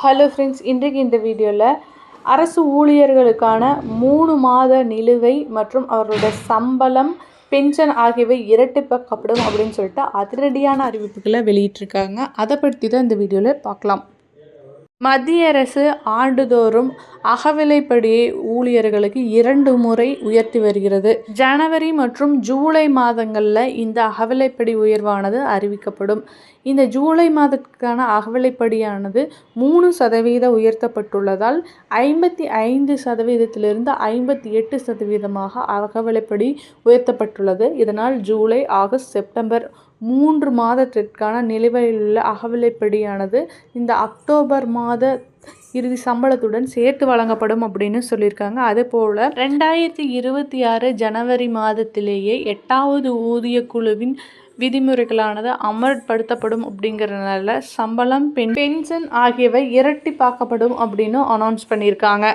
Hello friends இன்றைக்கு இந்த வீடியோவில் அரசு ஊழியர்களுக்கான மூணு மாத நிலுவை மற்றும் அவர்களோட சம்பளம் பென்ஷன் ஆகியவை இரட்டிப்பாக்கப்படும் அப்படின்னு சொல்லிட்டு அதிரடியான அறிவிப்புகளை வெளியிட்டிருக்காங்க. அதை பற்றி தான் இந்த வீடியோவில் பார்க்கலாம். மத்திய அரசு ஆண்டுதோறும் அகவிலைப்படியை ஊழியர்களுக்கு இரண்டு முறை உயர்த்தி வருகிறது. ஜனவரி மற்றும் ஜூலை மாதங்களில் இந்த அகவிலைப்படி உயர்வானது அறிவிக்கப்படும். இந்த ஜூலை மாதத்துக்கான அகவிலைப்படியானது மூணு சதவீத உயர்த்தப்பட்டுள்ளதால் ஐம்பத்தி ஐந்து சதவீதத்திலிருந்து ஐம்பத்தி எட்டு சதவீதமாக அகவிலைப்படி உயர்த்தப்பட்டுள்ளது. இதனால் ஜூலை ஆகஸ்ட் செப்டம்பர் மூன்று மாதத்திற்கான நிலுவையில் உள்ள அகவிலைப்படியானது இந்த அக்டோபர் மாத இறுதி சம்பளத்துடன் சேர்த்து வழங்கப்படும் அப்படின்னு சொல்லியிருக்காங்க. அதுபோல் ரெண்டாயிரத்தி இருபத்தி ஆறு ஜனவரி மாதத்திலேயே எட்டாவது ஊதிய குழுவின் விதிமுறைகளானது அமல்படுத்தப்படும் அப்படிங்கிறதுனால சம்பளம் பென் பென்ஷன் ஆகியவை இரட்டிப்பாக்கப்படும் அப்படின்னு அனௌன்ஸ் பண்ணியிருக்காங்க.